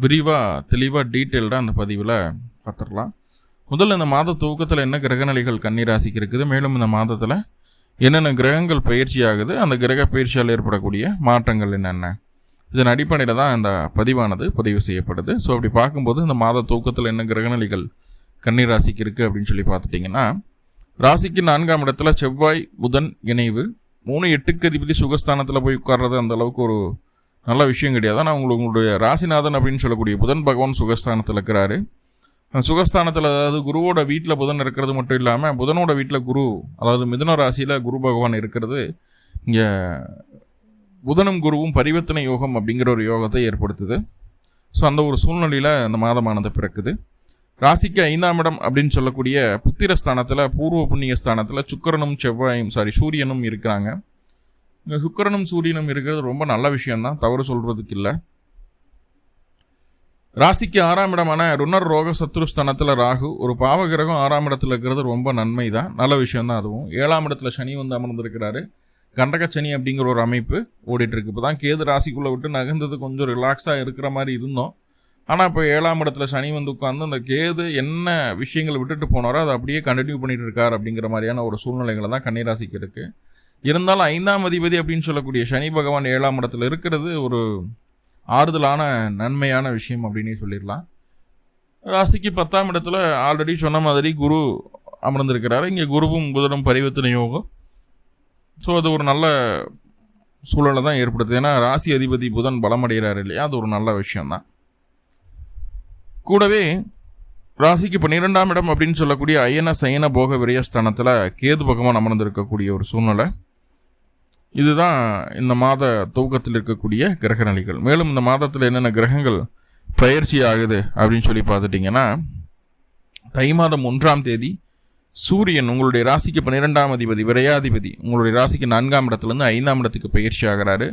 விரிவாக தெளிவாக டீட்டெயில்டாக அந்த பதிவில் பார்த்துடலாம் முதல்ல இந்த மாத துவக்கத்தில் என்ன கிரகநிலைகள் கன்னிராசிக்கு இருக்குது மேலும் இந்த மாதத்தில் என்னென்ன கிரகங்கள் பயிற்சி ஆகுது அந்த கிரக பயிற்சியால் ஏற்படக்கூடிய மாற்றங்கள் என்னென்ன? இதன் அடிப்படையில் தான் இந்த பதிவானது பதிவு செய்யப்படுது. ஸோ அப்படி பார்க்கும்போது இந்த மாத தூக்கத்தில் என்ன கிரகநிலைகள் கன்னிராசிக்கு இருக்குது அப்படின்னு சொல்லி பார்த்துட்டிங்கன்னா ராசிக்கு நான்காம் இடத்துல செவ்வாய் புதன் இணைவு மூணு எட்டுக்கு அதிபதி சுகஸ்தானத்தில் போய் உட்கார்றது அந்த அளவுக்கு ஒரு நல்ல விஷயம் கிடையாது. ஆனால் உங்களுக்கு உங்களுடைய ராசிநாதன் அப்படின்னு சொல்லக்கூடிய புதன் பகவான் சுகஸ்தானத்தில் இருக்கிறாரு. சுகஸ்தானத்தில் அதாவது குருவோட வீட்டில் புதன் இருக்கிறது மட்டும் இல்லாமல் புதனோட வீட்டில் குரு அதாவது மிதுன ராசியில் குரு பகவான் இருக்கிறது. இங்கே புதனும் குருவும் பரிவர்த்தனை யோகம் அப்படிங்கிற ஒரு யோகத்தை ஏற்படுத்துது. ஸோ அந்த ஒரு சூழ்நிலையில் அந்த மாதமானது பிறக்குது. ராசிக்கு ஐந்தாம் இடம் அப்படின்னு சொல்லக்கூடிய புத்திர ஸ்தானத்தில் பூர்வ புண்ணிய ஸ்தானத்தில் சுக்கரனும் செவ்வாயும் சாரி சூரியனும் இருக்கிறாங்க. இங்கே சுக்கரனும் சூரியனும் இருக்கிறது ரொம்ப நல்ல விஷயம்தான். தவறு சொல்கிறதுக்கு இல்லை. ராசிக்கு ஆறாம் இடமான ருணர் ரோக சத்ருஸ்தானத்தில் ராகு ஒரு பாவகிரகம் ஆறாம் இடத்துல இருக்கிறது ரொம்ப நன்மை தான் நல்ல விஷயம் தான் அதுவும். ஏழாம் இடத்துல சனி வந்து அமர்ந்திருக்கிறாரு. கண்டக சனி அப்படிங்கிற ஒரு அமைப்பு ஓடிட்டுருக்கு. இப்போ தான் கேது ராசிக்குள்ளே விட்டு நகர்ந்தது கொஞ்சம் ரிலாக்ஸாக இருக்கிற மாதிரி இருந்தோம். ஆனால் இப்போ ஏழாம் இடத்துல சனி வந்து உட்காந்து அந்த கேது என்ன விஷயங்களை விட்டுட்டு போனாரோ அதை அப்படியே கண்டினியூ பண்ணிகிட்டு இருக்கார் அப்படிங்கிற மாதிரியான ஒரு சூழ்நிலைகளை தான் கன்னிராசிக்கு இருக்குது இருந்தாலும் ஐந்தாம் அதிபதி அப்படின்னு சொல்லக்கூடிய சனி பகவான் ஏழாம் இடத்துல இருக்கிறது ஒரு ஆறுதலான நன்மையான விஷயம் அப்படின்னே சொல்லிடலாம். ராசிக்கு பத்தாம் இடத்துல ஆல்ரெடி சொன்ன மாதிரி குரு அமர்ந்திருக்கிறாரு. இங்கே குருவும் புதனும் பரிவர்த்தனை யோகம். ஸோ அது ஒரு நல்ல சூழலை தான் ஏற்படுத்துது. ஏன்னா ராசி அதிபதி புதன் பலமடைகிறார் இல்லையா? அது ஒரு நல்ல விஷயம்தான். கூடவே ராசிக்கு பன்னிரெண்டாம் இடம் அப்படின்னு சொல்லக்கூடிய அயன சயன போக விரயஸ்தானத்தில் கேது பகவான் அமர்ந்திருக்கக்கூடிய ஒரு சூழ்நிலை. இதுதான் இந்த மாத துவக்கத்தில் இருக்கக்கூடிய கிரக நிலைகள். மேலும் இந்த மாதத்தில் என்னென்ன கிரகங்கள் பயிற்சி ஆகுது அப்படின்னு சொல்லி பார்த்துட்டிங்கன்னா தை மாதம் ஒன்றாம் தேதி சூரியன் உங்களுடைய ராசிக்கு பன்னிரெண்டாம் அதிபதி விரையாதிபதி. உங்களுடைய ராசிக்கு நான்காம் இடத்துலேருந்து ஐந்தாம் இடத்துக்கு பயிற்சி ஆகிறாரு.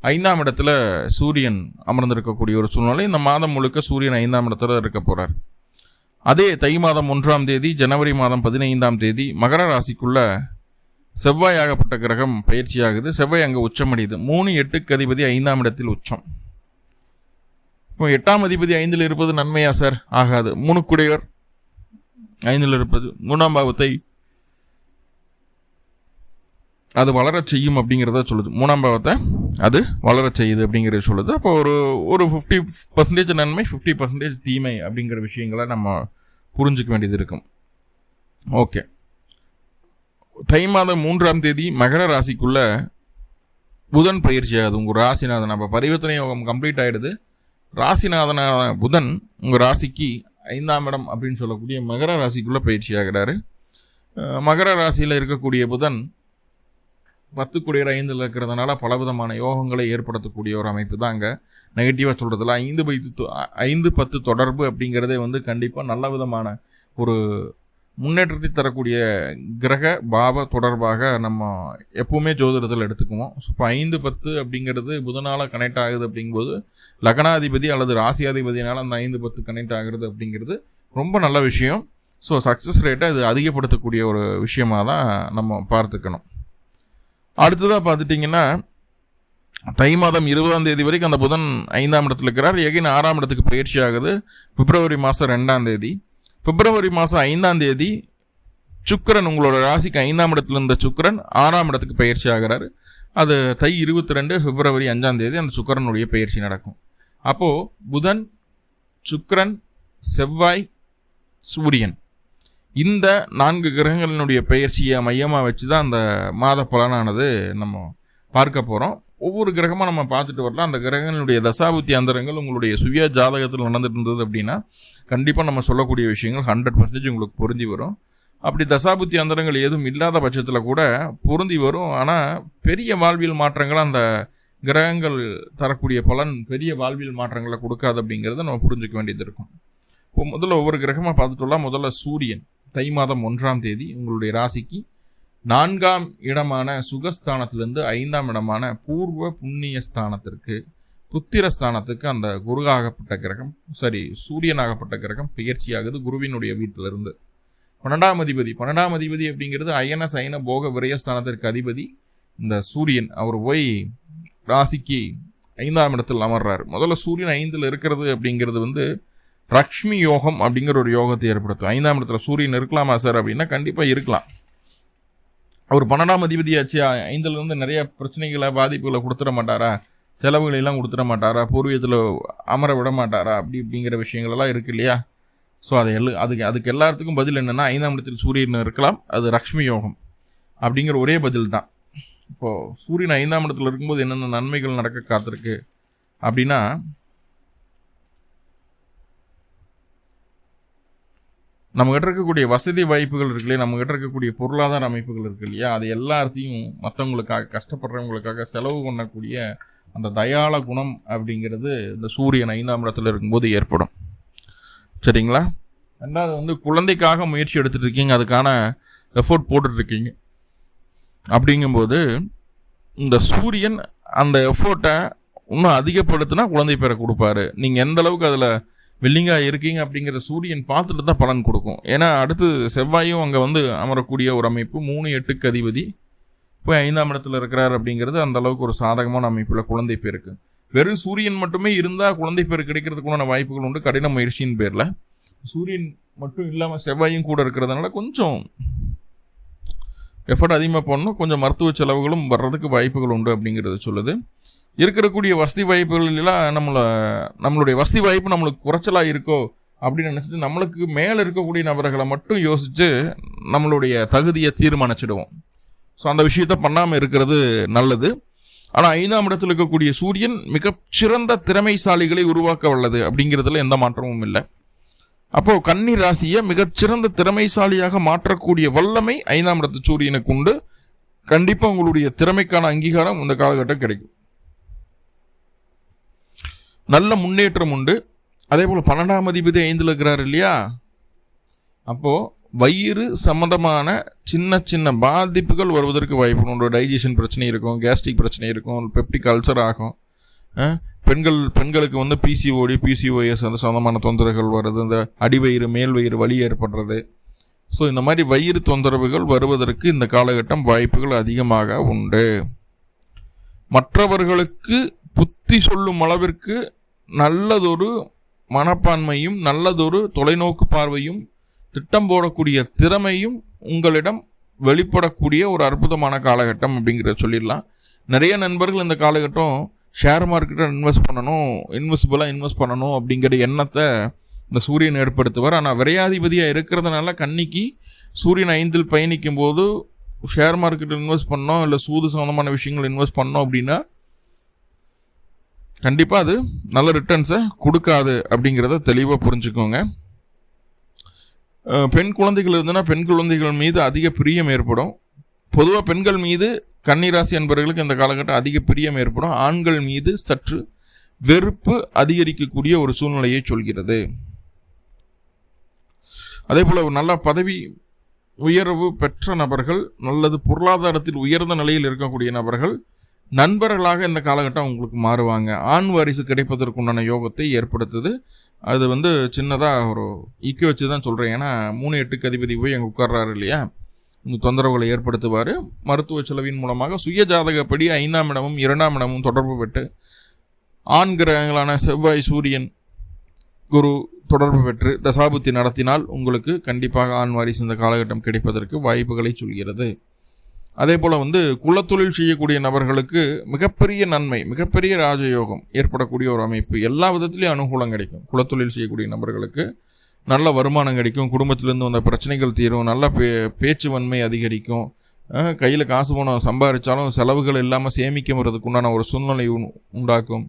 ஐந்தாம் இடத்துல சூரியன் அமர்ந்திருக்கக்கூடிய ஒரு சூழ்நிலை. இந்த மாதம் முழுக்க சூரியன் ஐந்தாம் இடத்துல இருக்க போகிறார் அதே தை மாதம் ஒன்றாம் தேதி ஜனவரி மாதம் பதினைந்தாம் தேதி மகர ராசிக்குள்ள செவ்வாய் ஆகப்பட்ட கிரகம் பயிற்சியாகுது. செவ்வாய் அங்கே உச்சமடையுது. மூணு எட்டுக்கு அதிபதி ஐந்தாம் இடத்தில் உச்சம். இப்போ எட்டாம் அதிபதி ஐந்தில் இருப்பது நன்மையா சார்? ஆகாது. மூணு குடையர் ஐந்தில் இருப்பது மூணாம் பாவத்தை அது வளர செய்யும் அப்படிங்கிறத சொல்லுது. மூணாம் பாவத்தை அது வளர செய்யுது அப்படிங்கிறத சொல்லுது. அப்போ ஒரு ஒரு ஃபிஃப்டி பர்சன்டேஜ் நன்மை ஃபிஃப்டி பர்சன்டேஜ் தீமை அப்படிங்கிற விஷயங்களை நம்ம புரிஞ்சுக்க வேண்டியது இருக்கும். ஓகே தை மாதம் மூன்றாம் தேதி மகர ராசிக்குள்ள புதன் பயிற்சி ஆகுது உங்கள் ராசிநாதன். அப்போ பரிவர்த்தனை யோகம் கம்ப்ளீட் ஆகிடுது ராசிநாதனான புதன் உங்கள் ராசிக்கு ஐந்தாம் இடம் அப்படின்னு சொல்லக்கூடிய மகர ராசிக்குள்ளே பயிற்சி ஆகிறாரு மகர ராசியில் இருக்கக்கூடிய புதன் பத்து குடியர் ஐந்தில் இருக்கிறதுனால பலவிதமான யோகங்களை ஏற்படுத்தக்கூடிய ஒரு அமைப்பு தான் அங்கே. நெகட்டிவாக சொல்கிறதுல ஐந்து பைத்து ஐந்து பத்து தொடர்பு அப்படிங்கிறதே வந்து கண்டிப்பாக நல்ல விதமான ஒரு முன்னேற்றத்தை தரக்கூடிய கிரக பாவ தொடர்பாக நம்ம எப்பவுமே ஜோதிடத்தில் எடுத்துக்குவோம். ஸோ இப்போ ஐந்து பத்து அப்படிங்கிறது புதனால் கனெக்ட் ஆகுது அப்படிங்கும்போது லக்னாதிபதி அல்லது ராசியாதிபதினால் அந்த ஐந்து பத்து கனெக்ட் ஆகுறது அப்படிங்கிறது ரொம்ப நல்ல விஷயம். ஸோ சக்ஸஸ் ரேட்டை இது அதிகப்படுத்தக்கூடிய ஒரு விஷயமாக தான் நம்ம பார்த்துக்கணும். அடுத்ததாக பார்த்துட்டிங்கன்னா தை மாதம் இருபதாம் தேதி வரைக்கும் அந்த புதன் ஐந்தாம் இடத்துல இருக்கிறார். எகின் ஆறாம் இடத்துக்கு பயிற்சி ஆகுது. பிப்ரவரி மாதம் ரெண்டாம் தேதி. பிப்ரவரி மாதம் ஐந்தாம் தேதி சுக்கரன் உங்களோட ராசிக்கு ஐந்தாம் இடத்துல இருந்த சுக்கரன் ஆறாம் இடத்துக்கு பயிற்சி ஆகிறாரு. அது தை இருபத்தி ரெண்டு பிப்ரவரி அஞ்சாம் தேதி அந்த சுக்கரனுடைய பயிற்சி நடக்கும். அப்போது புதன் சுக்கரன் செவ்வாய் சூரியன் இந்த நான்கு கிரகங்களினுடைய பயிற்சியை மையமாக வச்சு தான் அந்த மாத பலனானது நம்ம பார்க்க போகிறோம் ஒவ்வொரு கிரகமாக நம்ம பார்த்துட்டு வரலாம். அந்த கிரகங்களுடைய தசாபுத்தி அந்தரங்கள் உங்களுடைய சுய ஜாதகத்தில் நடந்துட்டு இருந்தது அப்படின்னா கண்டிப்பாக நம்ம சொல்லக்கூடிய விஷயங்கள் ஹண்ட்ரட் பர்சன்டேஜ் உங்களுக்கு பொருந்தி வரும். அப்படி தசாபுத்தி அந்தரங்கள் எதுவும் இல்லாத பட்சத்தில் கூட பொருந்தி வரும். ஆனால் பெரிய வாழ்வியல் மாற்றங்கள் அந்த கிரகங்கள் தரக்கூடிய பலன் பெரிய வாழ்வியல் மாற்றங்களை கொடுக்காது அப்படிங்கிறத நம்ம புரிஞ்சுக்க வேண்டியது இருக்கும். இப்போ முதல்ல ஒவ்வொரு கிரகமாக பார்த்துட்டோம்னா முதல்ல சூரியன் தை மாதம் ஒன்றாம் தேதி உங்களுடைய ராசிக்கு நான்காம் இடமான சுகஸ்தானத்திலிருந்து ஐந்தாம் இடமான பூர்வ புண்ணிய ஸ்தானத்திற்கு புத்திரஸ்தானத்துக்கு அந்த குருவாகப்பட்ட கிரகம் சரி சூரியனாகப்பட்ட கிரகம் பெயர்ச்சியாகுது குருவினுடைய வீட்டிலிருந்து. பன்னெண்டாம் அதிபதி. பன்னெண்டாம் அதிபதி அப்படிங்கிறது அயன சயன போக விரயஸ்தானத்திற்கு அதிபதி. இந்த சூரியன் அவர் போய் ராசிக்கு ஐந்தாம் இடத்தில் அமர்றாரு. முதல்ல சூரியன் ஐந்தில் இருக்கிறது அப்படிங்கிறது வந்து லக்ஷ்மி யோகம் அப்படிங்கிற ஒரு யோகத்தை ஏற்படுத்தும். ஐந்தாம் இடத்துல சூரியன் இருக்கலாமா சார் அப்படின்னா கண்டிப்பாக இருக்கலாம். அவர் பன்னெண்டாம் அதிபதியாச்சு. ஐந்துலேருந்து நிறைய பிரச்சனைகளை பாதிப்புகளை கொடுத்துட மாட்டாரா? செலவுகளை எல்லாம் கொடுத்துட மாட்டாரா? பூர்வீகத்தில் அமர விட மாட்டாரா? அப்படி இப்படிங்கிற விஷயங்களெல்லாம் இருக்குது இருக்கு இல்லையா? ஸோ அது எல்லா அதுக்கு அதுக்கு எல்லாத்துக்கும் பதில் என்னென்னா ஐந்தாம் இடத்தில் சூரியன் இருக்கலாம் அது லக்ஷ்மி யோகம் அப்படிங்கிற ஒரே பதில் தான். இப்போது சூரியன் ஐந்தாம் இடத்துல இருக்கும்போது என்னென்ன நன்மைகள் நடக்க காத்திருக்கு அப்படின்னா நம்மகிட்ட இருக்கக்கூடிய வசதி வாய்ப்புகள் இருக்கு இல்லையா? நம்மகிட்ட இருக்கக்கூடிய பொருளாதார அமைப்புகள் இருக்கு இல்லையா? அது எல்லாத்தையும் மற்றவங்களுக்காக கஷ்டப்படுறவங்களுக்காக செலவு பண்ணக்கூடிய அந்த தயாள குணம் அப்படிங்கிறது இந்த சூரியன் ஐந்தாம் இடத்துல இருக்கும்போது ஏற்படும். சரிங்களா? ரெண்டாவது வந்து குழந்தைக்காக முயற்சி எடுத்துகிட்டு இருக்கீங்க. அதுக்கான எஃபோர்ட் போட்டுட்ருக்கீங்க அப்படிங்கும்போது இந்த சூரியன் அந்த எஃபோர்ட்டை இன்னும் அதிகப்படுத்தினா குழந்தை பேரை கொடுப்பாரு. நீங்கள் எந்த அளவுக்கு அதில் வெள்ளிங்காய் இருக்கீங்க அப்படிங்கிற சூரியன் பார்த்துட்டு தான் பலன் கொடுக்கும். ஏன்னா அடுத்து செவ்வாயும் அங்கே வந்து அமரக்கூடிய ஒரு அமைப்பு மூணு எட்டுக்கு அதிபதி. போய் ஐந்தாம் இடத்துல இருக்கிறார் அப்படிங்கிறது அந்த அளவுக்கு ஒரு சாதகமான அமைப்பில் குழந்தை பேருக்கு. வெறும் சூரியன் மட்டுமே இருந்தால் குழந்தை பேர் கிடைக்கிறதுக்குண்டான வாய்ப்புகள் உண்டு. கடின முயற்சியின் பேரில். சூரியன் மட்டும் இல்லாமல் செவ்வாயும் கூட இருக்கிறதுனால கொஞ்சம் எஃபர்ட் அதிகமாக போடணும். கொஞ்சம் மருத்துவ செலவுகளும் வர்றதுக்கு வாய்ப்புகள் உண்டு அப்படிங்கிறது சொல்லுது. இருக்கக்கூடிய வசதி வாய்ப்புகளெல்லாம் நம்மளை நம்மளுடைய வசதி வாய்ப்பு நம்மளுக்கு குறைச்சலாக இருக்கோ அப்படின்னு நினச்சிட்டு நம்மளுக்கு மேலே இருக்கக்கூடிய நபர்களை மட்டும் யோசித்து நம்மளுடைய தகுதியை தீர்மானிச்சிடுவோம். ஸோ அந்த விஷயத்த பண்ணாமல் இருக்கிறது நல்லது. ஆனால் ஐந்தாம் இடத்தில் இருக்கக்கூடிய சூரியன் மிகச்சிறந்த திறமைசாலிகளை உருவாக்க வல்லது அப்படிங்கிறதுல எந்த மாற்றமும் இல்லை. அப்போது கன்னி ராசியை மிகச்சிறந்த திறமைசாலியாக மாற்றக்கூடிய வல்லமை ஐந்தாம் இடத்து சூரியனுக்கு உண்டு. கண்டிப்பாக உங்களுடைய திறமைக்கான அங்கீகாரம் இந்த காலகட்டம் கிடைக்கும். நல்ல முன்னேற்றம் உண்டு. அதே போல் பன்னெண்டாம் அதிபதி ஐந்தில் இருக்கிறார் இல்லையா? அப்போது வயிறு சம்மந்தமான சின்ன சின்ன பாதிப்புகள் வருவதற்கு வாய்ப்பு உண்டு. டைஜஷன் பிரச்சனை இருக்கும் கேஸ்ட்ரிக் பிரச்சனை இருக்கும் பெப்டிக் அல்சர் ஆகும். பெண்கள் பெண்களுக்கு வந்து பிசிஓடி பிசிஓஎஸ் அந்த சம்மந்தமான தொந்தரவுகள் வருது. இந்த அடிவயிறு மேல் வயிறு வலி ஏற்படுறது. ஸோ இந்த மாதிரி வயிறு தொந்தரவுகள் வருவதற்கு இந்த காலகட்டம் வாய்ப்புகள் அதிகமாக உண்டு. மற்றவர்களுக்கு புத்தி சொல்லும் அளவிற்கு நல்லதொரு மனப்பான்மையும் நல்லதொரு தொலைநோக்கு பார்வையும் திட்டம் போடக்கூடிய திறமையும் உங்களிடம் வெளிப்படக்கூடிய ஒரு அற்புதமான காலகட்டம் அப்படிங்கிறத சொல்லிடலாம். நிறைய நண்பர்கள் இந்த காலகட்டம் ஷேர் மார்க்கெட்டில் இன்வெஸ்ட் பண்ணணும் இன்வெஸ்டிபிளாக இன்வெஸ்ட் பண்ணணும் அப்படிங்கிற எண்ணத்தை இந்த சூரியன் ஏற்படுத்துவார். ஆனால் விரையாதிபதியாக இருக்கிறதுனால கன்னிக்கு சூரியன் ஐந்தில் பயணிக்கும் போது ஷேர் மார்க்கெட்டில் இன்வெஸ்ட் பண்ணோம் இல்லை சூது சம்மந்தமான விஷயங்கள் இன்வெஸ்ட் பண்ணோம் அப்படின்னா கண்டிப்பாக அது நல்ல ரிட்டர்ன்ஸை கொடுக்காது அப்படிங்கிறத தெளிவாக புரிஞ்சுக்கோங்க. பெண் குழந்தைகள் இருந்ததுன்னா பெண் குழந்தைகள் மீது அதிக பிரியம் ஏற்படும். பொதுவாக பெண்கள் மீது கன்னிராசி என்பவர்களுக்கு இந்த காலகட்டம் அதிக பிரியம் ஏற்படும். ஆண்கள் மீது சற்று வெறுப்பு அதிகரிக்கக்கூடிய ஒரு சூழ்நிலையை சொல்கிறது. அதே போல் ஒரு நல்ல பதவி உயர்வு பெற்ற நபர்கள் நல்லது பொருளாதாரத்தில் உயர்ந்த நிலையில் இருக்கக்கூடிய நபர்கள் நண்பர்களாக இந்த காலகட்டம் உங்களுக்கு மாறுவாங்க. ஆண் வாரிசு கிடைப்பதற்குண்டான யோகத்தை ஏற்படுத்துது. அது வந்து சின்னதாக ஒரு இக்கி வச்சு தான் சொல்கிறேன் ஏன்னா மூணு எட்டுக்கு அதிபதி போய் அங்கே உட்கார்றாரு இல்லையா? இந்த தொந்தரவுகளை ஏற்படுத்துவார். மருத்துவ செலவின் மூலமாக சுய ஜாதகப்படி ஐந்தாம் இடமும் இரண்டாம் இடமும் தொடர்பு பெற்று ஆண் கிரகங்களான செவ்வாய் சூரியன் குரு தொடர்பு பெற்று தசாபுத்தி நடத்தினால் உங்களுக்கு கண்டிப்பாக ஆண் வாரிசு இந்த காலகட்டம் கிடைப்பதற்கு வாய்ப்புகளை சொல்கிறது. அதே போல் வந்து குலத்தொழில் செய்யக்கூடிய நபர்களுக்கு மிகப்பெரிய நன்மை மிகப்பெரிய ராஜயோகம் ஏற்படக்கூடிய ஒரு அமைப்பு. எல்லா விதத்துலேயும் அனுகூலம் கிடைக்கும். குலத்தொழில் செய்யக்கூடிய நபர்களுக்கு நல்ல வருமானம் கிடைக்கும். குடும்பத்திலேருந்து வந்த பிரச்சனைகள் தீரும். நல்ல பே பேச்சு வன்மை அதிகரிக்கும் கையில் காசு பணம் சம்பாதிச்சாலும் செலவுகள் இல்லாமல் சேமிக்கிறதுக்கு உண்டான ஒரு சூழ்நிலை உண்டாக்கும்.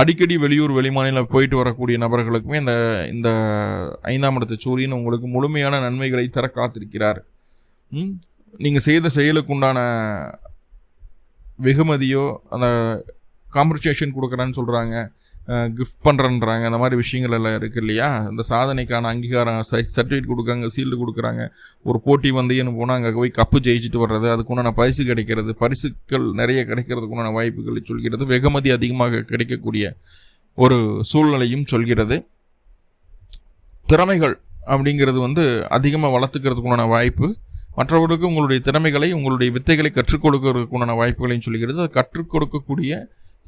அடிக்கடி வெளியூர் வெளிமாநிலம் போயிட்டு வரக்கூடிய நபர்களுக்குமே இந்த இந்த ஐந்தாம் இடத்து சூரியன் உங்களுக்கு முழுமையான நன்மைகளை தர காத்திருக்கிறார். நீங்கள் செய்த செயலுக்கு உண்டான வெகுமதியோ அந்த காம்பன்சேஷன் கொடுக்குறேன்னு சொல்கிறாங்க கிஃப்ட் பண்ணுறன்றாங்க அந்த மாதிரி விஷயங்கள் எல்லாம் இருக்குது இல்லையா? இந்த சாதனைக்கான அங்கீகாரம் சர்டிஃபிகேட் கொடுக்குறாங்க சீல்டு கொடுக்குறாங்க ஒரு போட்டி வந்தேன்னு போனால் அங்கே போய் கப்பு ஜெயிச்சுட்டு வர்றது அதுக்குண்டான பரிசு கிடைக்கிறது பரிசுகள் நிறைய கிடைக்கிறதுக்குண்டான வாய்ப்புகளை சொல்கிறது வெகுமதி அதிகமாக கிடைக்கக்கூடிய ஒரு சூழ்நிலையும் சொல்கிறது. திறமைகள் அப்படிங்கிறது வந்து அதிகமாக வளர்த்துக்கிறதுக்குண்டான வாய்ப்பு. மற்றவர்களுக்கு உங்களுடைய திறமைகளை உங்களுடைய வித்தைகளை கற்றுக் கொடுக்கறதுக்குண்டான வாய்ப்புகளையும் சொல்கிறது. அது கற்றுக் கொடுக்கக்கூடிய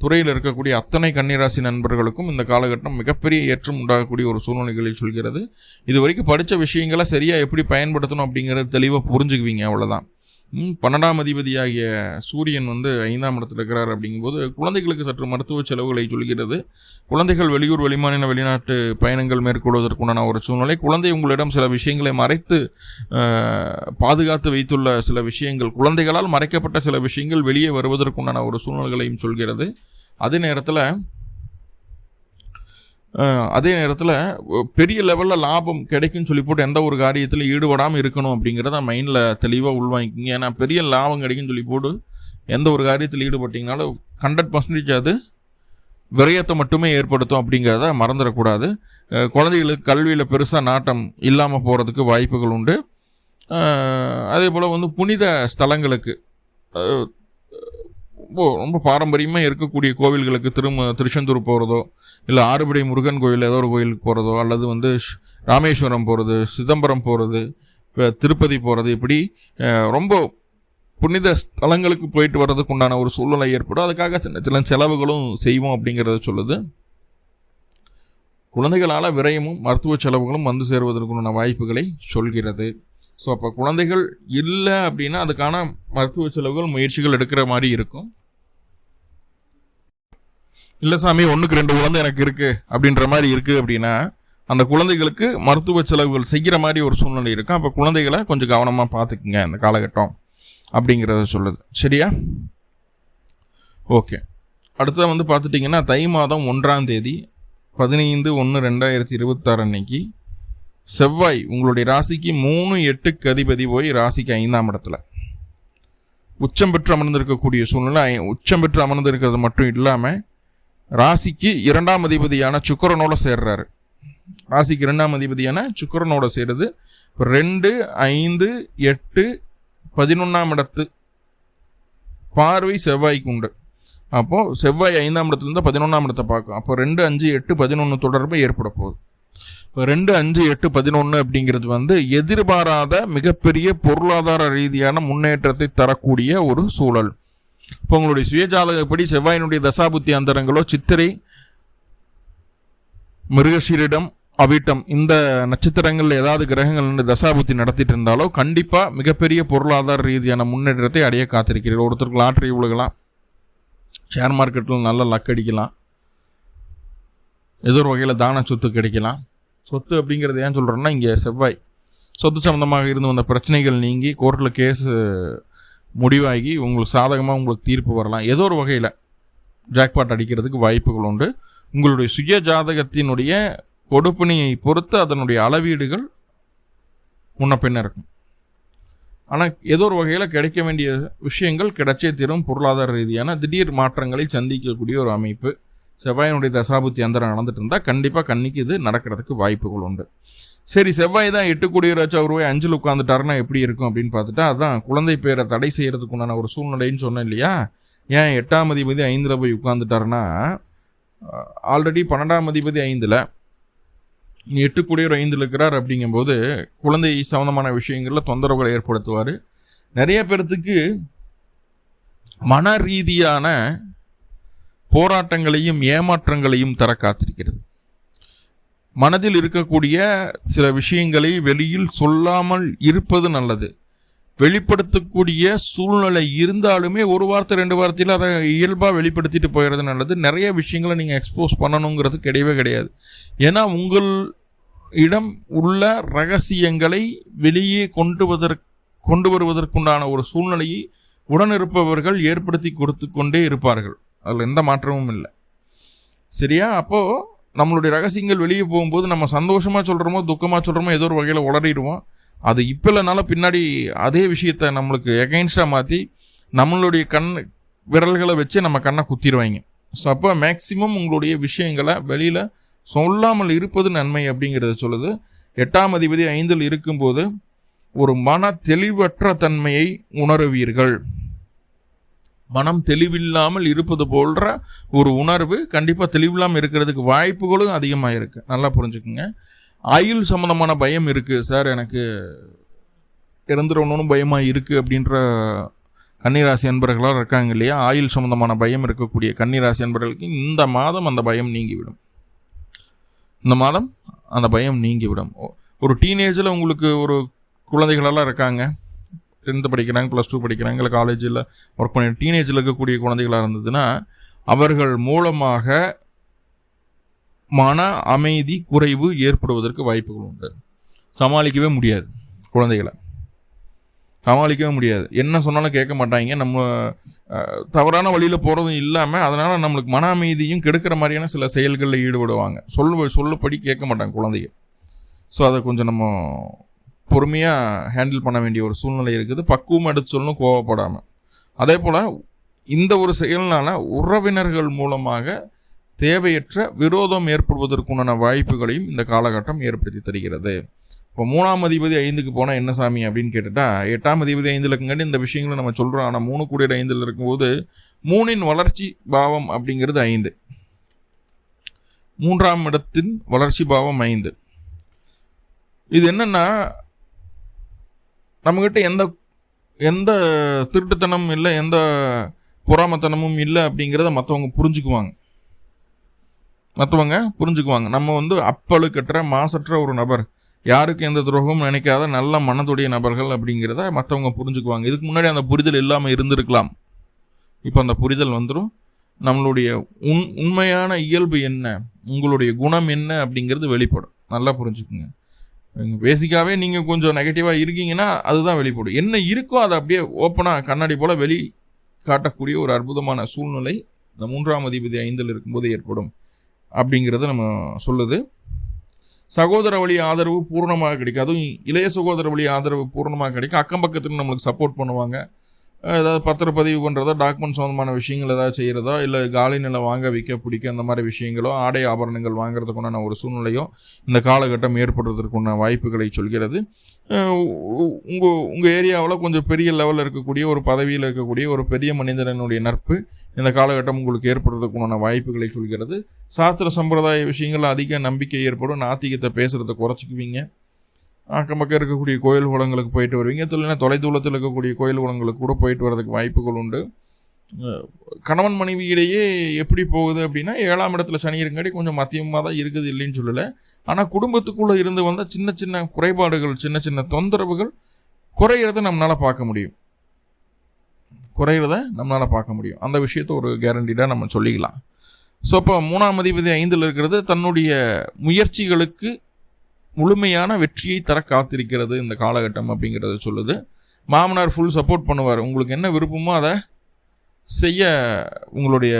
துறையில் இருக்கக்கூடிய அத்தனை கன்னிராசி நண்பர்களுக்கும் இந்த காலகட்டம் மிகப்பெரிய ஏற்றம் உண்டாகக்கூடிய ஒரு சூழ்நிலைகளை சொல்கிறது. இது வரைக்கும் படித்த விஷயங்களை சரியாக எப்படி பயன்படுத்தணும் அப்படிங்கிறத தெளிவாக புரிஞ்சுக்குவீங்க அவ்வளோதான் பன்னெண்டாம் அதிபதியாகிய சூரியன் வந்து ஐந்தாம் இடத்தில் இருக்கிறார் அப்படிங்கும்போது குழந்தைகளுக்கு சற்று மருத்துவ செலவுகளை சொல்கிறது. குழந்தைகள் வெளியூர் வெளிமாநில வெளிநாட்டு பயணங்கள் மேற்கொள்வதற்குண்டான ஒரு சூழ்நிலை. குழந்தை உங்களிடம் சில விஷயங்களை மறைத்து பாதுகாத்து வைத்துள்ள சில விஷயங்கள் குழந்தைகளால் மறைக்கப்பட்ட சில விஷயங்கள் வெளியே வருவதற்குண்டான ஒரு சூழ்நிலைகளையும் சொல்கிறது. அதே நேரத்தில் அதே நேரத்தில் பெரிய லெவலில் லாபம் கிடைக்கும்னு சொல்லி போட்டு எந்த ஒரு காரியத்தில் ஈடுபடாமல் இருக்கணும் அப்படிங்கிறத மைண்டில் தெளிவாக உள்வாங்கிக்கிங்க. ஏன்னா பெரிய லாபம் கிடைக்குன்னு சொல்லி போட்டு எந்த ஒரு காரியத்தில் ஈடுபட்டிங்கனாலும் ஹண்ட்ரட் பர்சன்டேஜ் அது விரயத்தை மட்டுமே ஏற்படுத்தும் அப்படிங்கிறத மறந்துடக்கூடாது. குழந்தைகளுக்கு கல்வியில் பெருசாக நாட்டம் இல்லாமல் போகிறதுக்கு வாய்ப்புகள் உண்டு. அதே போல் வந்து புனித ஸ்தலங்களுக்கு ரொம்ப ரொம்ப பாரம்பரியமாக இருக்கக்கூடிய கோவில்களுக்கு திரும்ப திருச்செந்தூர் போகிறதோ இல்லை ஆறுபடை முருகன் கோயில் ஏதோ ஒரு கோயிலுக்கு போகிறதோ அல்லது வந்து ராமேஸ்வரம் போகிறது சிதம்பரம் போகிறது திருப்பதி போகிறது இப்படி ரொம்ப புனித ஸ்தலங்களுக்கு போயிட்டு வர்றதுக்கு உண்டான ஒரு சூழ்நிலை ஏற்படும். அதுக்காக சின்ன சில செலவுகளும் செய்வோம் அப்படிங்கிறத சொல்லுது. குழந்தைகளால் விரயமும் மருத்துவ செலவுகளும் வந்து சேருவதற்குண்டான வாய்ப்புகளை சொல்கிறது. ஸோ அப்போ குழந்தைகள் இல்லை அப்படின்னா அதுக்கான மருத்துவ செலவுகள் முயற்சிகள் எடுக்கிற மாதிரி இருக்கும். இல்லை சாமி ஒன்றுக்கு ரெண்டு குழந்தை எனக்கு இருக்குது அப்படின்ற மாதிரி இருக்குது அப்படின்னா அந்த குழந்தைகளுக்கு மருத்துவ செலவுகள் செய்கிற மாதிரி ஒரு சூழ்நிலை இருக்கும். அப்போ குழந்தைகளை கொஞ்சம் கவனமாக பார்த்துக்குங்க இந்த காலகட்டம் அப்படிங்கிறத சொல்லுது. சரியா? ஓகே. அடுத்தது வந்து பார்த்துட்டிங்கன்னா தை மாதம் ஒன்றாம் தேதி பதினைந்து ஒன்று ரெண்டாயிரத்தி இருபத்தாறு அன்னைக்கு செவ்வாய் உங்களுடைய ராசிக்கு மூணு எட்டுக்கு அதிபதி போய் ராசிக்கு ஐந்தாம் இடத்துல. உச்சம் பெற்று அமர்ந்திருக்கக்கூடிய சூழ்நிலை உச்சம் பெற்று அமர்ந்திருக்கிறது மட்டும் இல்லாமல் ராசிக்கு இரண்டாம் அதிபதியான சுக்கரனோட சேர்றாரு. ராசிக்கு இரண்டாம் அதிபதியான சுக்கரனோட சேருது. ரெண்டு ஐந்து எட்டு பதினொன்றாம் இடத்து பார்வை செவ்வாய்க்கு உண்டு. அப்போது செவ்வாய் ஐந்தாம் இடத்துலேருந்து பதினொன்றாம் இடத்தை பார்க்கும். அப்போ ரெண்டு அஞ்சு எட்டு பதினொன்று தொடர்பு ஏற்பட போகுது. ரெண்டு அஞ்சு எட்டு பதினொன்று அப்படிங்கிறது வந்து எதிர்பாராத மிகப்பெரிய பொருளாதார ரீதியான முன்னேற்றத்தை தரக்கூடிய ஒரு சூழல். இப்போ உங்களுடைய சுயஜாதகப்படி செவ்வாயினுடைய தசாபுத்தி அந்தரங்களோ சித்திரை மிருகசீரிடம் அவிட்டம் இந்த நட்சத்திரங்களில் ஏதாவது கிரகங்கள் தசாபுத்தி நடத்திட்டு இருந்தாலோ கண்டிப்பாக மிகப்பெரிய பொருளாதார ரீதியான முன்னேற்றத்தை அடைய காத்திருக்கிறீர்கள். ஒருத்தருக்கு லாட்ரி விழுகலாம் ஷேர் மார்க்கெட்டில் நல்ல லக் அடிக்கலாம். ஏதோ ஒரு வகையில் தான சொத்து கிடைக்கலாம். சொத்து அப்படிங்கிறது ஏன் சொல்கிறேன்னா இங்கே செவ்வாய். சொத்து சம்மந்தமாக இருந்து வந்த பிரச்சனைகள் நீங்கி கோர்ட்டில் கேஸ் முடிவாகி உங்களுக்கு சாதகமாக உங்களுக்கு தீர்ப்பு வரலாம். ஏதோ ஒரு வகையில் ஜாக்பாட் அடிக்கிறதுக்கு வாய்ப்புகள் உண்டு. உங்களுடைய சுய ஜாதகத்தினுடைய கொடுப்பினியை பொறுத்து அதனுடைய அளவீடுகள் முன்ன பின்ன இருக்கும். ஆனால் ஏதோ ஒரு வகையில் கிடைக்க வேண்டிய விஷயங்கள் கிடைச்சே தீரும் பொருளாதார ரீதியான திடீர் மாற்றங்களை சந்திக்கக்கூடிய ஒரு அமைப்பு. செவ்வாயினுடைய தசாபுத்தி அந்தரம் நடந்துட்டு இருந்தால் கண்டிப்பாக கண்ணிக்கு இது நடக்கிறதுக்கு வாய்ப்புகள் உண்டு. சரி செவ்வாய் தான் எட்டு கோடி அவர் போய் அஞ்சில் உட்காந்துட்டாருன்னா எப்படி இருக்கும் அப்படின்னு பார்த்துட்டா அதான் குழந்தை பேரை தடை செய்கிறதுக்கு உண்டான ஒரு சூழ்நிலைன்னு சொன்னேன் இல்லையா? ஏன் எட்டாம் அதிபதி ஐந்தில் போய் உட்காந்துட்டாருன்னா ஆல்ரெடி பன்னெண்டாம் அதிபதி ஐந்தில் எட்டு ஒரு ஐந்தில் இருக்கிறார் அப்படிங்கும்போது குழந்தை சம்மந்தமான விஷயங்களில் தொந்தரவுகளை ஏற்படுத்துவார். நிறைய பேர்த்துக்கு மன ரீதியான போராட்டங்களையும் ஏமாற்றங்களையும் தர காத்திருக்கிறது. மனதில் இருக்கக்கூடிய சில விஷயங்களை வெளியில் சொல்லாமல் இருப்பது நல்லது. வெளிப்படுத்தக்கூடிய சூழ்நிலை இருந்தாலுமே ஒரு வார்த்தை ரெண்டு வார்த்தையில் அதை இயல்பாக வெளிப்படுத்திட்டு போயிடுறது நல்லது. நிறைய விஷயங்களை நீங்கள் எக்ஸ்போஸ் பண்ணணுங்கிறது கிடையவே கிடையாது. ஏன்னா உங்கள் இடம் உள்ள ரகசியங்களை வெளியே கொண்டு வதற்கு கொண்டு வருவதற்குண்டான ஒரு சூழ்நிலையை உடனிருப்பவர்கள் ஏற்படுத்தி கொடுத்து கொண்டே இருப்பார்கள். அதில் எந்த மாற்றமும் இல்லை. சரியா? அப்போது நம்மளுடைய ரகசியங்கள் வெளியே போகும்போது நம்ம சந்தோஷமாக சொல்கிறோமோ துக்கமாக சொல்கிறோமோ ஏதோ ஒரு வகையில் உளறிடுவோம். அது இப்போ இல்லைனால பின்னாடி அதே விஷயத்த நம்மளுக்கு எகைன்ஸ்டாக மாற்றி நம்மளுடைய கண் விரல்களை வச்சு நம்ம கண்ணை குத்திடுவாங்க. ஸோ அப்போ மேக்சிமம் உங்களுடைய விஷயங்களை வெளியில் சொல்லாமல் இருப்பது நன்மை அப்படிங்கிறத சொல்லுது. எட்டாம் அதிபதி ஐந்தில் இருக்கும்போது ஒரு மன தெளிவற்ற தன்மையை உணருவீர்கள். மனம் தெளிவில்லாமல் இருப்பது போன்ற ஒரு உணர்வு கண்டிப்பாக தெளிவில்லாமல் இருக்கிறதுக்கு வாய்ப்புகளும் அதிகமாக இருக்குது நல்லா புரிஞ்சுக்குங்க. ஆயுள் சம்மந்தமான பயம் இருக்குது சார் எனக்கு இறந்துடணும்னு பயமாக இருக்குது அப்படின்ற கன்னிராசி அன்பர்களாக இருக்காங்க இல்லையா? ஆயுள் சம்மந்தமான பயம் இருக்கக்கூடிய கன்னிராசி அன்பர்களுக்கு இந்த மாதம் அந்த பயம் நீங்கிவிடும். இந்த மாதம் அந்த பயம் நீங்கிவிடும். ஒரு டீனேஜில் உங்களுக்கு ஒரு குழந்தைகளெல்லாம் இருக்காங்க. டென்த்து படிக்கிறாங்க ப்ளஸ் டூ படிக்கிறாங்க இல்லை காலேஜில் ஒர்க் பண்ணி டீனேஜில் இருக்கக்கூடிய குழந்தைகளாக இருந்ததுன்னா அவர்கள் மூலமாக மன அமைதி குறைவு ஏற்படுவதற்கு வாய்ப்புகள் உண்டு. சமாளிக்கவே முடியாது குழந்தைகளை. சமாளிக்கவே முடியாது. என்ன சொன்னாலும் கேட்க மாட்டாங்க. நம்ம தவறான வழியில் போகிறதும் இல்லாமல் அதனால் நம்மளுக்கு மன அமைதியும் கெடுக்கிற மாதிரியான சில செயல்களில் ஈடுபடுவாங்க. சொல்ல சொல்லப்படி கேட்க மாட்டாங்க குழந்தைங்க ஸோ அதை கொஞ்சம் நம்ம பொறுமையாக ஹேண்டில் பண்ண வேண்டிய ஒரு சூழ்நிலை இருக்குது. பக்குவம் எடுத்து சொல்லணும் கோவப்படாமல் அதே போல் இந்த ஒரு செயல்னால் உறவினர்கள் மூலமாக தேவையற்ற விரோதம் ஏற்படுவதற்குண்டான வாய்ப்புகளையும் இந்த காலகட்டம் ஏற்படுத்தி தருகிறது. இப்போ மூணாம் அதிபதி ஐந்துக்கு போனால் என்ன சாமி அப்படின்னு கேட்டுட்டா எட்டாம் அதிபதி ஐந்தில் இருக்குங்காட்டி இந்த விஷயங்களை நம்ம சொல்கிறோம் ஆனால் மூணு கூடிய ஐந்தில் இருக்கும்போது மூணின் வளர்ச்சி பாவம் அப்படிங்கிறது ஐந்து. மூன்றாம் இடத்தின் வளர்ச்சி பாவம் ஐந்து. இது என்னென்னா நம்மக்கிட்ட எந்த எந்த திருட்டுத்தனம் இல்லை எந்த பொறாமத்தனமும் இல்லை அப்படிங்கிறத மற்றவங்க புரிஞ்சுக்குவாங்க. மற்றவங்க புரிஞ்சுக்குவாங்க. நம்ம வந்து அப்பழுக்கற்ற மாசற்ற ஒரு நபர். யாருக்கு எந்த துரோகமும் நினைக்காத நல்ல மனதுடைய நபர்கள் அப்படிங்கிறத மற்றவங்க புரிஞ்சுக்குவாங்க. இதுக்கு முன்னாடி அந்த புரிதல் இல்லாமல் இருந்திருக்கலாம். இப்போ அந்த புரிதல் வந்துடும் நம்மளுடைய உண் உண்மையான இயல்பு என்ன? உங்களுடைய குணம் என்ன அப்படிங்கிறது வெளிப்படும். நல்லா புரிஞ்சுக்குங்க. பேசிக்காகவே நீங்கள் கொஞ்சம் நெகட்டிவாக இருக்கீங்கன்னா அதுதான் வெளிப்படும். என்ன இருக்கோ அதை அப்படியே ஓப்பனாக கண்ணாடி போல் வெளி காட்டக்கூடிய ஒரு அற்புதமான சூழ்நிலை இந்த மூன்றாம் அதிபதி ஐந்தில் இருக்கும்போது ஏற்படும் அப்படிங்கிறத நம்ம சொல்லுது. சகோதர வழி ஆதரவு பூர்ணமாக கிடைக்கும். அதுவும் இளைய சகோதர வழி ஆதரவு பூர்ணமாக கிடைக்கும். அக்கம் பக்கத்துக்கு நம்மளுக்கு சப்போர்ட் பண்ணுவாங்க. ஏதாவது பத்திரப்பதிவு பண்ணுறதோ டாக்குமெண்ட் சம்மந்தமான விஷயங்கள் ஏதாவது செய்கிறதோ இல்லை காலி நிலம் வாங்க விற்க பிடிக்க அந்த மாதிரி விஷயங்களோ ஆடை ஆபரணங்கள் வாங்குறதுக்குண்டான ஒரு சூழ்நிலையோ இந்த காலகட்டம் ஏற்படுறதுக்குண்டான வாய்ப்புகளை சொல்கிறது. உங்கள் உங்கள் ஏரியாவில் கொஞ்சம் பெரிய லெவலில் இருக்கக்கூடிய ஒரு பதவியில் இருக்கக்கூடிய ஒரு பெரிய மனிதனுடைய நட்பு இந்த காலகட்டம் உங்களுக்கு ஏற்படுறதுக்குண்டான வாய்ப்புகளை சொல்கிறது. சாஸ்திர சம்பிரதாய விஷயங்கள் அதிக நம்பிக்கை ஏற்படும் நாத்திகத்தை பேசுகிறத குறைச்சிக்குவீங்க. அக்கம் பக்கம் இருக்கக்கூடிய கோயில் குளங்களுக்கு போயிட்டு வருவீங்க. இல்லைன்னா தொலைதூரத்தில் இருக்கக்கூடிய கோயில் குளங்களுக்கு கூட போயிட்டு வரதுக்கு வாய்ப்புகள் உண்டு. கணவன் மனைவியிடையே எப்படி போகுது அப்படின்னா ஏழாம் இடத்துல சனி இருங்காடி கொஞ்சம் மத்தியமாக தான் இருக்குது இல்லைன்னு சொல்லலை. ஆனால் குடும்பத்துக்குள்ளே இருந்து வந்தால் சின்ன சின்ன குறைபாடுகள் சின்ன சின்ன தொந்தரவுகள் குறையிறத நம்மளால் பார்க்க முடியும். குறையிறத நம்மளால் பார்க்க முடியும். அந்த விஷயத்த ஒரு கேரண்டீடாக நம்ம சொல்லிக்கலாம். ஸோ அப்போ மூணாம் அதிபதி ஐந்தில் இருக்கிறது தன்னுடைய முயற்சிகளுக்கு முழுமையான வெற்றியை தர காத்திருக்கிறது இந்த காலகட்டம் அப்படிங்கிறத சொல்லுது. மாமனார் ஃபுல் சப்போர்ட் பண்ணுவார். உங்களுக்கு என்ன விருப்பமோ அதை செய்ய உங்களுடைய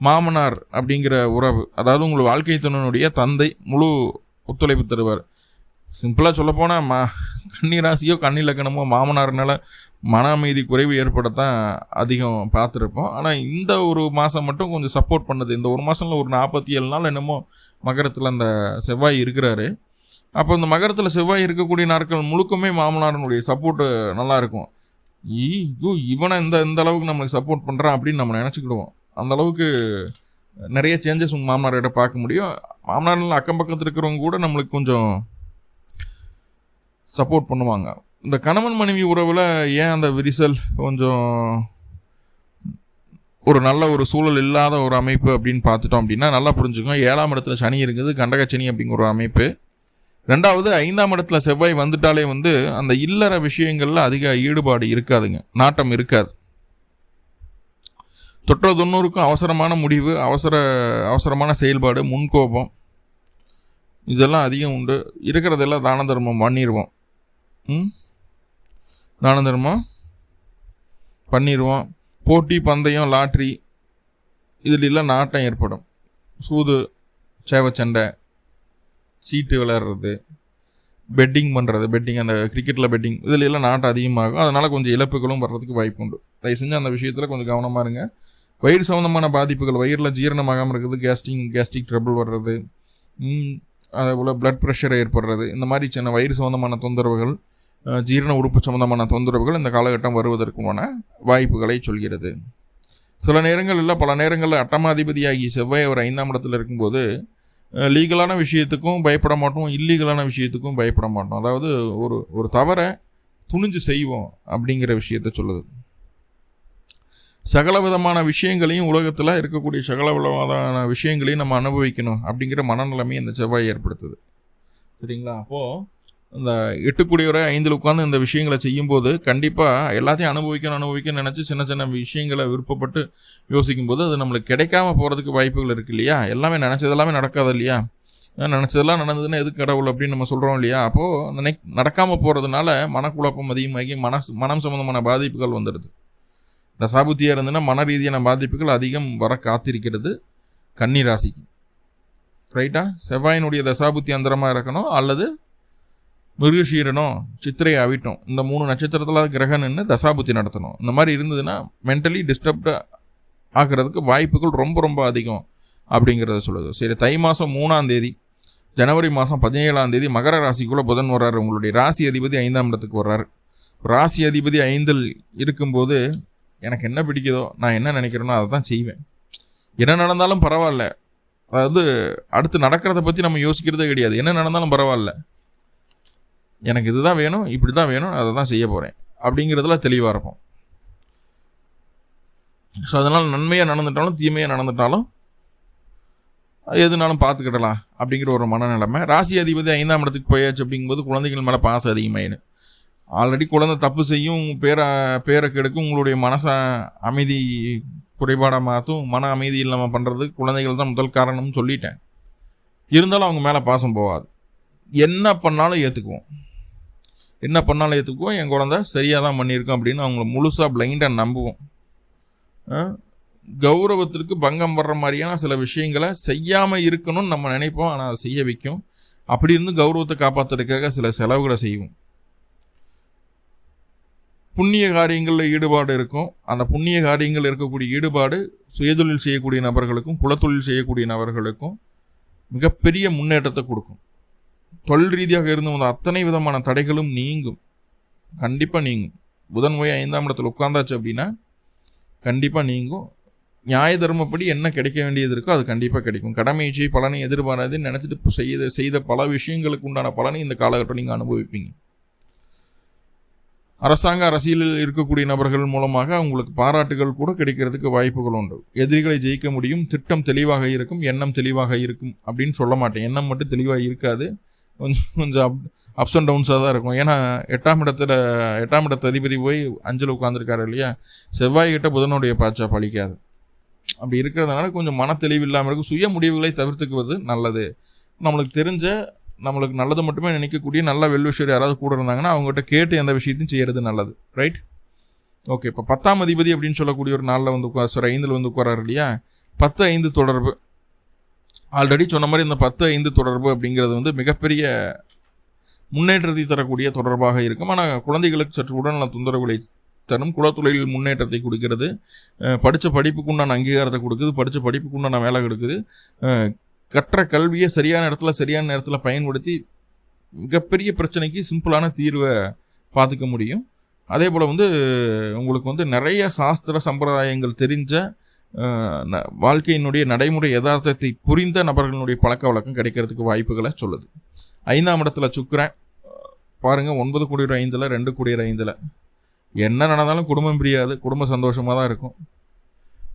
மாமனார் அப்படிங்கிற உறவு அதாவது உங்கள் வாழ்க்கை துணனுடைய தந்தை முழு ஒத்துழைப்பு தருவார். சிம்பிளாக சொல்லப்போனால் மா கன்னிராசியோ கண்ணிலக்கணமோ மாமனார்னால மன அமைதி குறைவு ஏற்படத்தான் அதிகம் பார்த்துருப்போம். ஆனால் இந்த ஒரு மாதம் மட்டும் கொஞ்சம் சப்போர்ட் பண்ணுது. இந்த ஒரு மாதம்ல ஒரு நாற்பத்தி ஏழு நாள் என்னமோ மகரத்தில் அந்த செவ்வாய் இருக்கிறாரு. அப்போ இந்த மகரத்தில் செவ்வாய் இருக்கக்கூடிய நாட்கள் முழுக்கமே மாமனாரனுடைய சப்போர்ட்டு நல்லாயிருக்கும். ஐயோ இவனை இந்த இந்த அளவுக்கு நம்மளுக்கு சப்போர்ட் பண்ணுறான் அப்படின்னு நம்ம நினச்சிக்கிடுவோம். அந்த அளவுக்கு நிறைய சேஞ்சஸ் உங்கள் மாமனார்கிட்ட பார்க்க முடியும். மாமனாரில் அக்கம் பக்கத்தில் இருக்கிறவங்க கூட நம்மளுக்கு கொஞ்சம் சப்போர்ட் பண்ணுவாங்க. இந்த கணவன் மனைவி உறவில் ஏன் அந்த விரிசல் கொஞ்சம் ஒரு நல்ல ஒரு சூழல் இல்லாத ஒரு அமைப்பு அப்படின்னு பார்த்துட்டோம் அப்படின்னா நல்லா புரிஞ்சுக்கோங்க. ஏழாம் இடத்துல சனி இருக்குது கண்டக சனி அப்படிங்கிற ஒரு அமைப்பு. ரெண்டாவது ஐந்தாம் இடத்துல செவ்வாய் வந்துட்டாலே வந்து அந்த இல்லற விஷயங்களில் அதிக ஈடுபாடு இருக்காதுங்க. நாட்டம் இருக்காது. தொற்ற தொண்ணூறுக்கும் அவசரமான முடிவு அவசர அவசரமான செயல்பாடு முன்கோபம். இதெல்லாம் அதிகம் உண்டு. இருக்கிறதெல்லாம் தான தர்மம் பண்ணிடுவோம் ம்? தான தர்மம்? பண்ணிடுவோம் போட்டி பந்தயம் லாட்ரி இதிலெல்லாம் நாட்டம் ஏற்படும். சூது சேவச்சண்டை சீட்டு விளையாடுறது பெட்டிங் பண்ணுறது பெட்டிங் அந்த கிரிக்கெட்டில் பெட்டிங் இதில் எல்லாம் நாட்டம் அதிகமாகும். அதனால் கொஞ்சம் இழப்புகளும் வர்றதுக்கு வாய்ப்பு உண்டு. தயவு செஞ்சு அந்த விஷயத்தில் கொஞ்சம் கவனமாக இருங்க. வயிறு சம்மந்தமான பாதிப்புகள் வயிறில் ஜீரணமாகாமல் இருக்கிறது கேஸ்டிங் கேஸ்ட்ரிக் ட்ரபிள் வர்றது அதே போல் ப்ளட் ப்ரெஷர் ஏற்படுறது இந்த மாதிரி சின்ன வயிறு சம்மந்தமான தொந்தரவுகள் ஜீரண உறுப்பு சம்பந்தமான தொந்தரவுகள் இந்த காலகட்டம் வருவதற்குமான வாய்ப்புகளை சொல்கிறது. சில நேரங்களில் இல்லை பல நேரங்களில் அட்டமாதிபதியாகி செவ்வாய் அவர் ஐந்தாம் இடத்தில் இருக்கும்போது லீகலான விஷயத்துக்கும் பயப்பட மாட்டோம் இல்லீகலான விஷயத்துக்கும் பயப்பட மாட்டோம். அதாவது ஒரு ஒரு தவறை துணிஞ்சு செய்வோம் அப்படிங்கிற விஷயத்த சொல்லுது. சகல விதமான விஷயங்களையும் உலகத்தில் இருக்கக்கூடிய சகல விதமான விஷயங்களையும் நம்ம அனுபவிக்கணும் அப்படிங்கிற மனநிலைமையை இந்த செவ்வாய் ஏற்படுத்துது. சரிங்களா? அப்போது இந்த எட்டுக்குடியவரை ஐந்தில் உட்காந்து இந்த விஷயங்களை செய்யும்போது கண்டிப்பாக எல்லாத்தையும் அனுபவிக்கணும் அனுபவிக்கணும்னு நினச்சி சின்ன சின்ன விஷயங்களை விருப்பப்பட்டு யோசிக்கும்போது அது நம்மளுக்கு கிடைக்காம போகிறதுக்கு வாய்ப்புகள் இருக்கு இல்லையா? எல்லாமே நினச்சது எல்லாமே நடக்காது இல்லையா? நினச்சதெல்லாம் நடந்ததுன்னா எது கடவுள் அப்படின்னு நம்ம சொல்கிறோம் இல்லையா? அப்போது நினை நடக்காமல் போகிறதுனால மனக்குழப்பம் அதிகமாகி மனசு மனம் சம்மந்தமான பாதிப்புகள் வந்துடுது. தசாபுத்தியாக இருந்ததுன்னா மன ரீதியான பாதிப்புகள் அதிகம் வர காத்திருக்கிறது கன்னி ராசிக்கு ரைட்டா செவ்வாயினுடைய தசாபுத்தி அந்தரமாக இருக்கணும் அல்லது மிருகஷீரனம் சித்திரை அவிட்டம் இந்த மூணு நட்சத்திரத்தில் கிரகம் நின்று தசாபுத்தி நடத்தணும். இந்த மாதிரி இருந்ததுன்னா மென்டலி டிஸ்டர்ப்டு ஆகிறதுக்கு வாய்ப்புகள் ரொம்ப ரொம்ப அதிகம் அப்படிங்கிறத சொல்லுது. சரி தை மாதம் மூணாம் தேதி ஜனவரி மாதம் பதினேழாம் தேதி மகர ராசிக்குள்ளே புதன் வர்றாரு. உங்களுடைய ராசி அதிபதி ஐந்தாம் இடத்துக்கு வர்றாரு. ராசி அதிபதி ஐந்தில் இருக்கும்போது எனக்கு என்ன பிடிக்குதோ நான் என்ன நினைக்கிறேனோ அதை தான் செய்வேன். என்ன நடந்தாலும் பரவாயில்ல. அதாவது அடுத்து நடக்கிறத பற்றி நம்ம யோசிக்கிறதே கிடையாது. என்ன நடந்தாலும் பரவாயில்ல. எனக்கு இதுதான் வேணும் இப்படி தான் வேணும் அதை தான் செய்ய போகிறேன் அப்படிங்கிறதுல தெளிவாக இருக்கும். ஸோ அதனால் நன்மையாக நடந்துட்டாலும் தீமையாக நடந்துட்டாலும் எதுனாலும் பார்த்துக்கிடலாம் அப்படிங்கிற ஒரு மனநிலைமை. ராசி அதிபதி ஐந்தாம் இடத்துக்கு போயாச்சு அப்படிங்கும்போது குழந்தைகள் மேலே பாசம் அதிகமாயிடு ஆல்ரெடி குழந்தை தப்பு செய்யும் பேரை பேரை கெடுக்கும் உங்களுடைய மனசை அமைதி குறைபாடாக மாற்றும் மன அமைதி இல்லாமல் பண்ணுறதுக்கு குழந்தைகள் தான் முதல் காரணம்னு சொல்லிட்டேன். இருந்தாலும் அவங்க மேலே பாசம் போகாது. என்ன பண்ணாலும் ஏற்றுக்குவோம் என்ன பண்ணாலும் ஏற்றுக்குவோம் என் குழந்த சரியாக தான் பண்ணியிருக்கோம் அப்படின்னு அவங்கள முழுசாக பிளைண்டாக நம்புவோம். கௌரவத்திற்கு பங்கம் வர்ற மாதிரியான சில விஷயங்களை செய்யாமல் இருக்கணும்னு நம்ம நினைப்போம். ஆனால் அதை செய்ய வைக்கும். அப்படி இருந்து கௌரவத்தை காப்பாற்றுறதுக்காக சில செலவுகளை செய்வோம். புண்ணிய காரியங்களில் ஈடுபாடு இருக்கும். அந்த புண்ணிய காரியங்கள் இருக்கக்கூடிய ஈடுபாடு சுயதொழில் செய்யக்கூடிய நபர்களுக்கும் குலத்தொழில் செய்யக்கூடிய நபர்களுக்கும் மிகப்பெரிய முன்னேற்றத்தை கொடுக்கும். தொழில் ரீதியாக இருந்து வந்த அத்தனை விதமான தடைகளும் நீங்கும். கண்டிப்பாக நீங்கும். புதன் போய் ஐந்தாம் இடத்துல உட்காந்தாச்சு அப்படின்னா கண்டிப்பாக நீங்கும். நியாய தர்மப்படி என்ன கிடைக்க வேண்டியது இருக்கோ அது கண்டிப்பாக கிடைக்கும். கடமை பலனை எதிர்பாராதுன்னு நினச்சிட்டு செய்த செய்த பல விஷயங்களுக்கு உண்டான பலனை இந்த காலகட்டம் நீங்கள் அனுபவிப்பீங்க. அரசாங்க அரசியலில் இருக்கக்கூடிய நபர்கள் மூலமாக உங்களுக்கு பாராட்டுகள் கூட கிடைக்கிறதுக்கு வாய்ப்புகள் உண்டு. எதிரிகளை ஜெயிக்க முடியும் திட்டம் தெளிவாக இருக்கும் எண்ணம் தெளிவாக இருக்கும் அப்படின்னு சொல்ல மாட்டேன். எண்ணம் மட்டும் தெளிவாக இருக்காது. கொஞ்சம் கொஞ்சம் அப் அப்ஸ் அண்ட் டவுன்ஸாக தான் இருக்கும். ஏன்னா எட்டாம் இடத்துல எட்டாம் இடத்து அதிபதி போய் அஞ்சல் உட்காந்துருக்காரு இல்லையா? செவ்வாய் கிட்ட புதனுடைய பாய்ச்சா பழிக்காது. அப்படி இருக்கிறதுனால கொஞ்சம் மன தெளிவு இல்லாமல் இருக்கும். சுய முடிவுகளை தவிர்த்துக்குவது நல்லது. நம்மளுக்கு தெரிஞ்ச நம்மளுக்கு நல்லது மட்டுமே நினைக்கக்கூடிய நல்ல வெல்விஷர் யாராவது கூட இருந்தாங்கன்னா அவங்ககிட்ட கேட்டு எந்த விஷயத்தையும் செய்யறது நல்லது. ரைட் ஓகே இப்போ பத்தாம் அதிபதி அப்படின்னு சொல்லக்கூடிய ஒரு நாளில் வந்து உட்கார் சார் ஐந்தில் வந்து உட்காராரு இல்லையா? பத்து ஐந்து தொடர்பு ஆல்ரெடி சொன்ன மாதிரி இந்த பத்து ஐந்து தொடர்பு அப்படிங்கிறது வந்து மிகப்பெரிய முன்னேற்றத்தை தரக்கூடிய தொடர்பாக இருக்கும். ஆனால் குழந்தைகளுக்கு சற்று உடல்நல தொந்தரவுகளை தரும் குலத்தொழில் முன்னேற்றத்தை கொடுக்கிறது. படித்த படிப்புக்குண்டான அங்கீகாரத்தை கொடுக்குது. படித்த படிப்புக்கு உண்டான வேலை கொடுக்குது. கற்ற கல்வியை சரியான இடத்துல சரியான நேரத்தில் பயன்படுத்தி மிகப்பெரிய பிரச்சனைக்கு சிம்பிளான தீர்வை பார்த்துக்க முடியும். அதே போல் வந்து உங்களுக்கு வந்து நிறைய சாஸ்திர சம்பிரதாயங்கள் தெரிஞ்ச வாழ்க்கையினுடைய நடைமுறை யதார்த்தத்தை புரிந்த நபர்களுடைய பழக்க வழக்கம் கிடைக்கிறதுக்கு வாய்ப்புகளை சொல்லுது. ஐந்தாம் இடத்துல சுக்கிறேன் பாருங்கள் ஒன்பது குடியர் ஐந்தில் ரெண்டு குடியர் ஐந்தில். என்ன நடந்தாலும் குடும்பம் பிரியாது குடும்ப சந்தோஷமாக தான் இருக்கும்.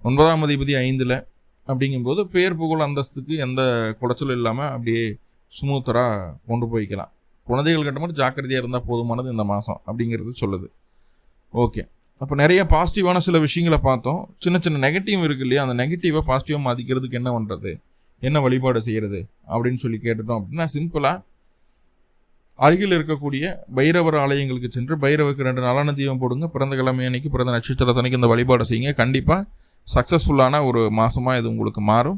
ஒன்பதாம் அதிபதி ஐந்தில் அப்படிங்கும்போது பேர் புகழ் அந்தஸ்துக்கு எந்த குடைச்சலும் இல்லாமல் அப்படியே ஸ்மூத்தராக கொண்டு போய்க்கலாம். குழந்தைகள் கிட்ட மட்டும் ஜாக்கிரதையாக இருந்தால் போதுமானது இந்த மாதம் அப்படிங்கிறது சொல்லுது. ஓகே. அப்போ நிறைய பாசிட்டிவான சில விஷயங்களை பார்த்தோம். சின்ன சின்ன நெகட்டிவ் இருக்கு இல்லையா? அந்த நெகட்டிவை பாசிட்டிவாக மாற்றிக்கிறதுக்கு என்ன பண்ணுறது என்ன வழிபாடு செய்கிறது அப்படின்னு சொல்லி கேட்டுட்டோம் அப்படின்னா சிம்பிளாக அருகில் இருக்கக்கூடிய பைரவர் ஆலயங்களுக்கு சென்று பைரவருக்கு ரெண்டு நலன தீபம் போடுங்க. பிறந்த கிழமை அன்னைக்கு பிறந்த நட்சத்திரத்தனைக்கு இந்த வழிபாடு செய்யுங்க. கண்டிப்பாக சக்ஸஸ்ஃபுல்லான ஒரு மாதமாக இது உங்களுக்கு மாறும்.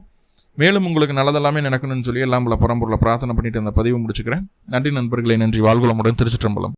மேலும் உங்களுக்கு நல்லதெல்லாமே நடக்கணும்னு சொல்லி எல்லாம் பல பரம்பொருளை பிரார்த்தனை பண்ணிட்டு அந்த பதிவு முடிச்சுக்கிறேன். நன்றி நண்பர்களே நன்றி. வாழ்குளமுடன் திருச்சிற்றம்பலம்.